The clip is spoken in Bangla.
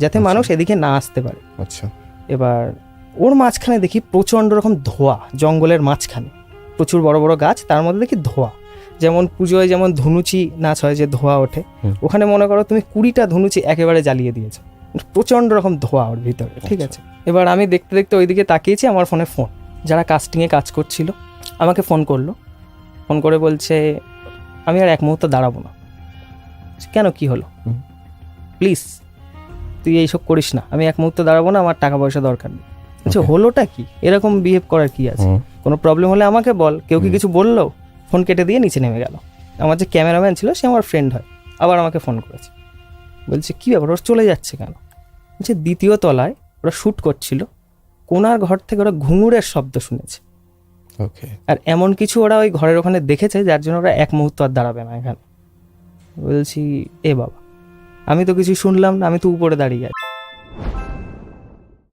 যাতে মানুষ এদিকে না আসতে পারে। আচ্ছা। এবার ওর মাঝখানে দেখি প্রচণ্ড রকম ধোয়া জঙ্গলের মাঝখানে। প্রচুর বড় বড় গাছ তার মধ্যে দেখি ধোয়া। যেমন পুজোয় যেমন ধুনুচি নাচ হয় যে ধোয়া ওঠে ওখানে মনে করো তুমি কুড়িটা ধুনুচি একেবারে জ্বালিয়ে দিয়েছ। প্রচণ্ড রকম ধোয়া ওর ভিতরে ঠিক আছে? এবার আমি দেখতে দেখতে ওইদিকে তাকিয়েছি আমার ফোনে ফোন। যারা কাস্টিংয়ে কাজ করছিল আমাকে ফোন করল। ফোন করে বলছে আমি আর এক মুহূর্ত দাঁড়াবো না। কেন? কি হলো? প্লিজ তুই এইসব করিস না। আমি এক মুহূর্ত দাঁড়াবো না আমার টাকা পয়সা দরকার নেই। আচ্ছা হলোটা কি? এরকম বিহেভ করার কি আছে? কোনো প্রবলেম হলে আমাকে বল। কেউ কি কিছু বলল? ফোন কেটে দিয়ে নিচে নেমে গেল। আমার যে ক্যামেরাম্যান ছিল সে আমার ফ্রেন্ড হয়। আবার আমাকে ফোন করেছে। বলছে কী ব্যাপার? ওরা চলে যাচ্ছে কেন? বলছে দ্বিতীয় তলায় ওরা শ্যুট করছিল। কোনার ঘর থেকে ওরা ঘুঙুরের শব্দ শুনেছে। ওকে আর এমন কিছু ওরা ওই ঘরের ওখানে দেখেছে যার জন্য ওরা এক মুহূর্ত আর দাঁড়াবে না এখানে। বলছি এ বাবা আমি তো কিছু শুনলাম না আমি তো উপরে দাঁড়িয়ে আছি।